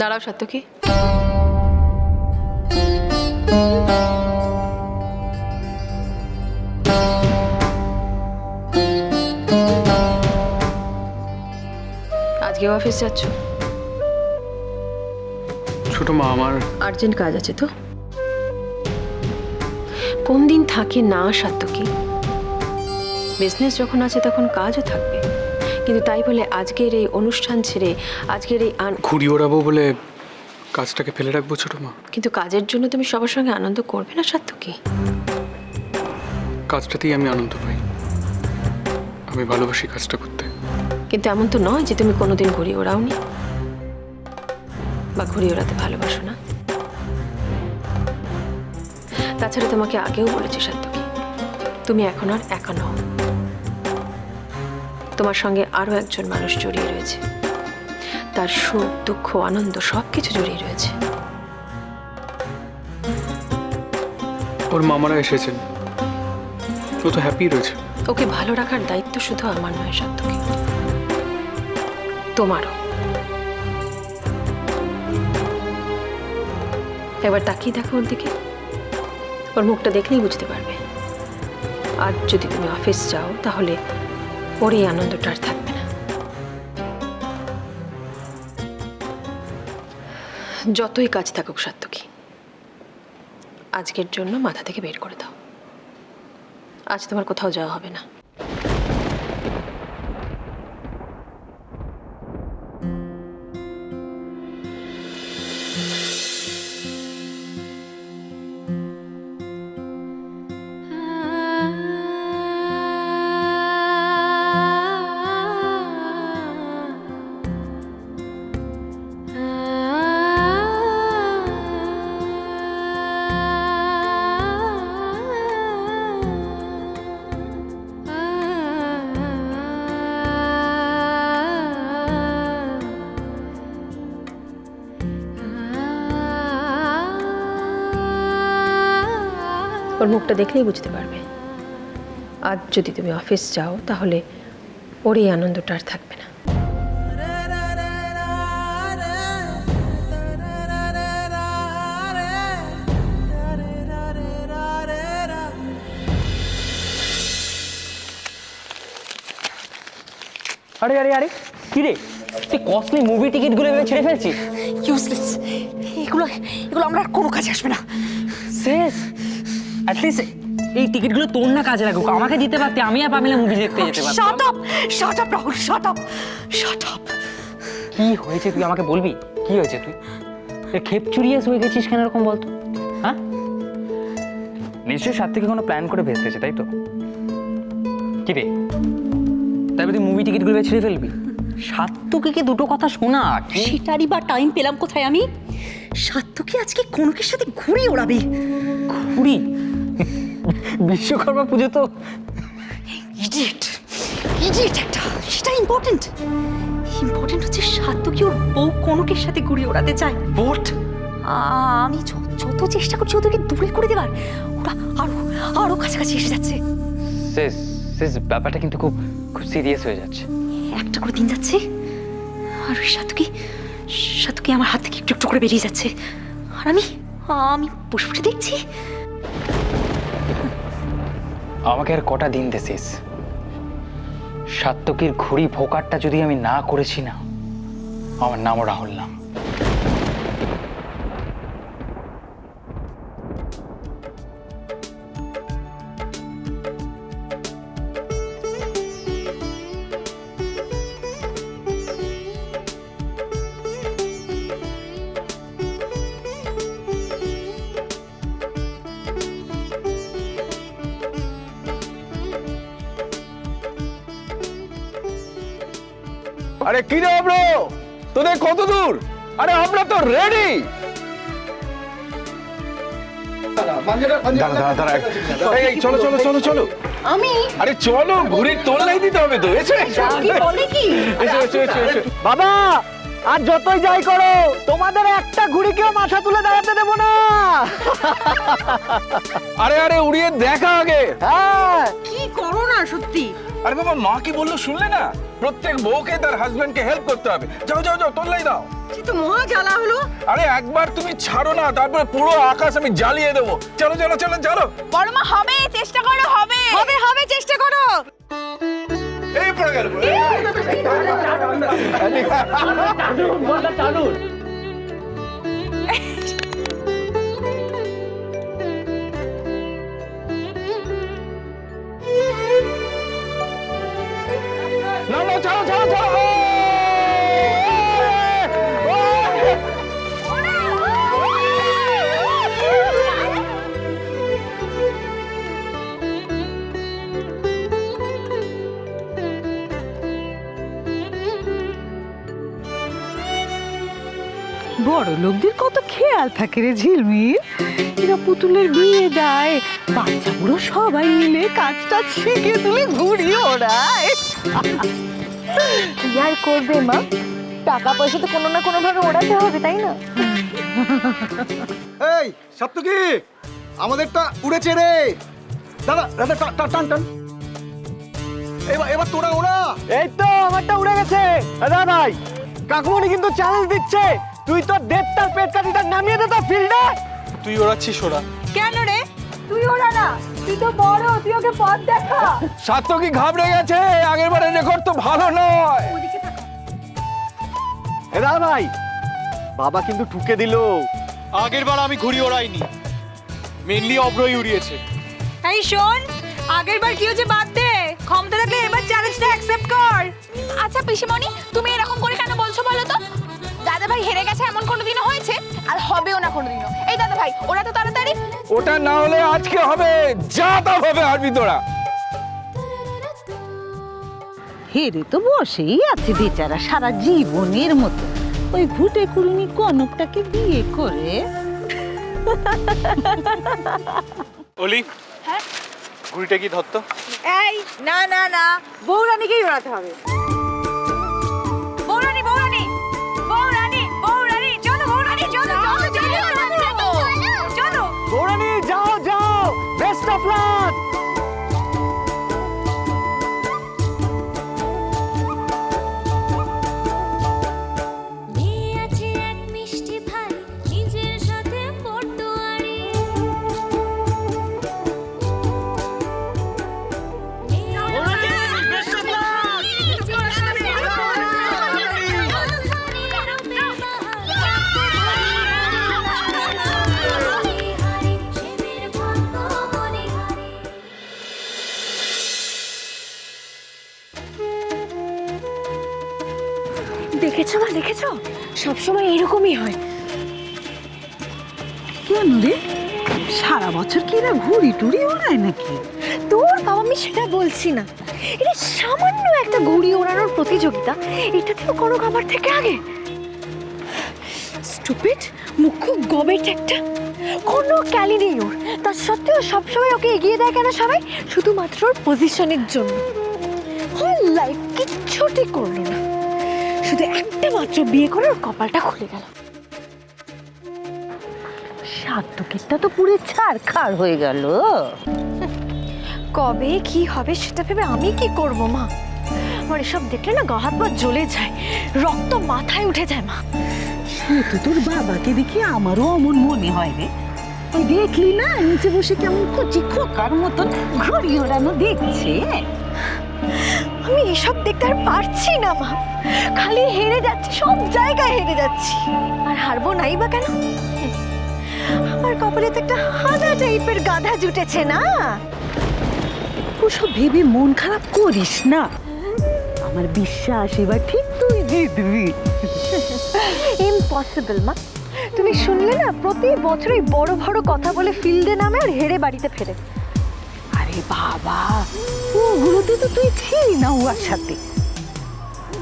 দাঁড়াও সাত্যকী আজকে অফিস যাচ্ছ? ছোট মা আমার আর্জেন্ট কাজ আছে তো? কোন দিন থাকে না সাত্যকী বিজনেস যখন আছে তখন কাজও থাকবে। কিন্তু তাই বলে আজকের এই অনুষ্ঠান ছেড়ে আজকের এই ঘুড়ি ওড়াবো বলে কাজটাকে ফেলে রাখব ছোট মা। কিন্তু কাজের জন্য তুমি সবার সঙ্গে আনন্দ করবে না সাত্যকী কাজটাতেই আমি আনন্দ পাই। আমি ভালোবাসি কাজটা করতে। কিন্তু এমন তো নয় যে তুমি কোনোদিন ঘুড়ি ওড়াওনি বা ঘুড়ি ওড়াতে ভালোবাসো না। তাছাড়া তোমাকে আগেও বলেছি সাত্যকী তুমি এখন আর একা নও। তোমার সঙ্গে আরও একজন মানুষ জড়িয়ে রয়েছে। তার সুখ দুঃখ আনন্দ সব কিছু জড়িয়ে রয়েছে। ওর মামারা এসেছেন। ও তো হ্যাপি রয়েছে। ওকে ভালো রাখার দায়িত্ব শুধু আমার নয় সাত্যকী তোমারও। এবার তাকিয়ে দেখো ওর দিকে। ওর মুখটা দেখলেই বুঝতে পারবে। আর যদি তুমি অফিস যাও তাহলে ওর এই আনন্দটা আর থাকবে না। যতই কাজ থাকুক সার্থকী, আজকের জন্য মাথা থেকে বের করে দাও। আজ তোমার কোথাও যাওয়া হবে না। ওর মুখটা দেখলেই বুঝতে পারবে। আজ যদি তুমি অফিস যাও তাহলে ওর এই আনন্দটা আর থাকবে না। আরে আরে আরে কি রে? তুই কস্টলি মুভি টিকিটগুলো এভাবে ছেড়ে ফেলছিস? ইউজলেস এগুলো এগুলো আমরা আর কোনো কাজে আসবে না। শেষ। অ্যাটলিস্ট এই টিকিটগুলো তোর না কাজে লাগুক। আমাকে দিতে পারতে আমি আর পামিলা মুভি দেখতে যেতে শাট পারতাম up shut up Rahul shut up shut up কি হয়েছে তুই? আমাকে বলবি? কি হয়েছে তুই? খেপ চুরিয়াস হয়ে গেছিস কেন এরকম বলতো হ্যাঁ? নিশ্চয়ই সাত থেকে কোনো প্ল্যান করে ভেস্তেছে তাই তো? কি রে? বলে তুই মুভি টিকিটগুলো ছেড়ে ফেলবি? সাত্তুকে কি দুটো কথা শোনা? সেটারই বা টাইম পেলাম কোথায় আমি? সাত্তকে আজকে কনকের সাথে ঘুরে ওড়াবে। কুড়ি বিশ্বকর্মা পুজো তো ইডিয়েট ইডিয়েট একটা। সেটা ইম্পর্টেন্ট ইম্পর্টেন্ট হচ্ছে সাত্তকি ওর বউ কনকের সাথে ঘুরে ওড়াতে চায়। বোট আমি যত চেষ্টা করছি ওদেরকে দূরে করে দেবার ওরা আরও আরও কাছাকাছি এসে যাচ্ছে। শেষ শেষ ব্যাপারটা কিন্তু খুব খুব সিরিয়াস হয়ে যাচ্ছে। একটা করে দিন যাচ্ছে। আর ওই সাতুকি সাতুকি আমার হাত থেকে একটু একটু করে বেরিয়ে যাচ্ছে। আর আমি আমি বসে বসে দেখছি। আমাকে আর কটা দিন দেছিস? সাত্তকীর ঘুড়ি ভোকারটা যদি আমি না করেছি না, আমার নামও রাহুল নাম আরে কি রে ব্রো তোদের কত দূর? আরে আমরা তো রেডি দাঁড়া দাঁড়া দাঁড়া। এই, এই চলো চলো চলো চলো। আমি? আরে চলো দিতে হবে তো এসো এসো। কি বলে কি? এসো এসো এসো এসো। বাবা আর যতই যাই করো তোমাদের একটা ঘুড়িকেও মাথা তুলে দাঁড়াতে দেবো না। আরে আরে উড়িয়ে দেখা আগে। হ্যাঁ। কি করো না সত্যি? আরে বাবা মা কি বলল শুনলে না প্রত্যেক বউকে তার হাজবেন্ডকে হেল্প করতে হবে যাও যাও যাও তোলাই দাও সে তো মহা জ্বালা হলো আরে একবার তুমি ছাড়ো না তারপরে পুরো আকাশ আমি জ্বালিয়ে দেবো চলো চলো চলো চলো বড়মা হবে চেষ্টা করো হবে হবে হবে চেষ্টা করো এই পড়ে গেল না বড় লোকদের কত খেয়াল থাকে রে ঝিলমিল? এরা পুতুলের বিয়ে দেয় বাচ্চা বুড়ো সবাই মিলে কাজটা শিখে তুলে ঘুরি ওড়ায়। কি আর করবে মা? টাকা পয়সা তো কোনো না কোনো ভাবে ওড়াতে হবে তাই না? এই সপ্তকি! আমাদেরটা উড়েছে রে! দাদা দাদা টা- টা- টান টান। এবার এবার তোরা ওরা এই তো আমারটা উড়ে গেছে। দাদা ভাই কাকুমনি কিন্তু চ্যালেঞ্জ দিচ্ছে। তুই তো দেড়টার পেট কাটিটা নামিয়ে দে তো ফিল্ডে তুই ওড়াচ্ছিস ওরা। কেন রে? তুই ওরা না তুই তো বড় তুই ওকে পথ দেখা। সাত্তকি ঘাবড়ে গেছে? আগের বারের রেকর্ড তো ভালো নয়। এ দাদা ভাই বাবা কিন্তু ঠুকে দিলো। আগের বার আমি ঘুড়ি ওড়াইনি। মেনলি অব্রই উড়িয়েছে। এই শোন আগের বার কি হয়েছে বাদ দে ক্ষমতা থাকলে এবার চ্যালেঞ্জটা অ্যাকসেপ্ট কর। আচ্ছা পিসিমণি তুমি এরকম করে কেন বলছো বলো তো? দাদা ভাই হেরে গেছে এমন কোনোদিনও হয়েছে? আর হবেও না কোনোদিনও। এই দাদা ভাই ওরা তো তাড়াতাড়ি। ওটা না হলে আজকে হবে যা তা হবে আরবি তোরা। হেরে তো বসেই আছে বেচারা সারা জীবনের মতো। ওই ঘুটে কুড়ুনি কনকটাকে বিয়ে করে। অলি হ্যাঁ? ঘুড়িটা কি ধরতো? এই না না না। বৌরানীকেই ওড়াতে হবে। সবসময় এরকমই হয়। কেন রে? সারা বছর কি এরা ঘুড়ি টুড়ি ওড়ায় নাকি? তোর বাবা আমি সেটা বলছি না। এটা সামান্য একটা ঘুড়ি ওড়ানোর প্রতিযোগিতা। এটাতেও কোনো খাবার থেকে আগে। স্টুপিড মুখ্য গবেট একটা। কোনো ক্যালি নেই ওর। তার সত্ত্বেও সবসময় ওকে এগিয়ে দেয় কেন সবাই? শুধুমাত্র ওর পজিশনের জন্য। হোল লাইফ কিচ্ছুটি করল না। শুধু একটা মাত্র বিয়ে করে ওর কপালটা খুলে গেল। সাত্তকেরটা তো পুরো ছাড় খাড় হয়ে গেল। কবে কি হবে সেটা ভেবে আমি কি করব মা? আমার এসব দেখলে না গা হাত পা জ্বলে যায় রক্ত মাথায় উঠে যায় মা। সে তো তোর বাবাকে দেখি আমারও অমন মনে হয় রে। ওই দেখলি না নিচে বসে কেমন কচি খোকার মতন ঘড়ি ওড়ানো দেখছে? আমি এসব দেখতে আর পারছি না মা। খালি হেরে যাচ্ছি সব জায়গায় হেরে যাচ্ছি। আর হারবো নাই বা কেন? আমার কপালে তো একটা হাদা টাইপের গাধা জুটেছে না? ওসব ভেবে মন খারাপ করিস না। আমার বিশ্বাস এবার ঠিক তুই জিতবি। ইম্পসিবল মা। তুমি শুনলে না প্রতি বছরই বড় বড় কথা বলে ফিল্ডে নামে আর হেরে বাড়িতে ফেরে। আরে বাবা, ওগুলোতে তো তুই ছিলি না ওর সাথে।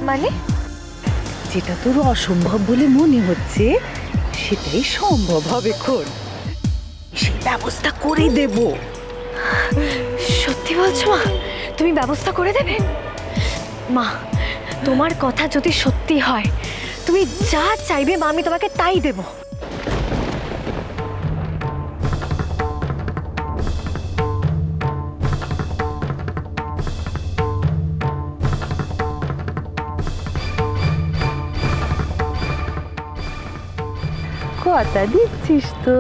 মানে? যেটা তোর অসম্ভব বলে মনে হচ্ছে, সেটাই সম্ভব হবে খোর সেই ব্যবস্থা করে দেব। সত্যি বলছো মা? তুমি ব্যবস্থা করে দেবে? মা, তোমার কথা যদি সত্যি হয়, তুমি যা চাইবে মা, আমি তোমাকে তাই দেবো। কথা দিচ্ছিস তো।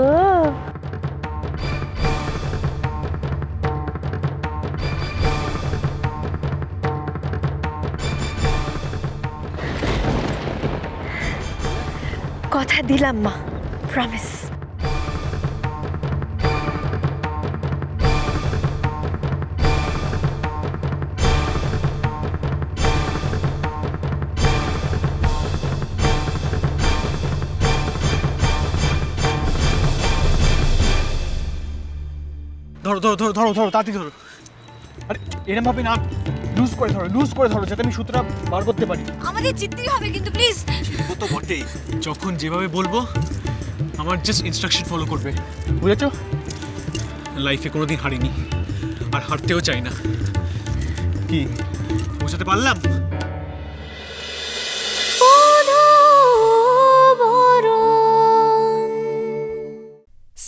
কথা দিলাম মা প্রমিস ধরো ধরো ধরো ধরো ধরো তাড়াতাড়ি ধরো। আরে এরম ভাবে না লুজ করে ধরো লুজ করে ধরো যাতে আমি সূত্রটা বার করতে পারি। আমাদের জিততেই হবে কিন্তু প্লিজ ও তো বটেই। যখন যেভাবে বলব আমার জাস্ট ইনস্ট্রাকশন ফলো করবে। বুঝেছ? লাইফে কোনোদিন হারিনি। আর হারতেও চাই না। কি? বোঝাতে পারলাম?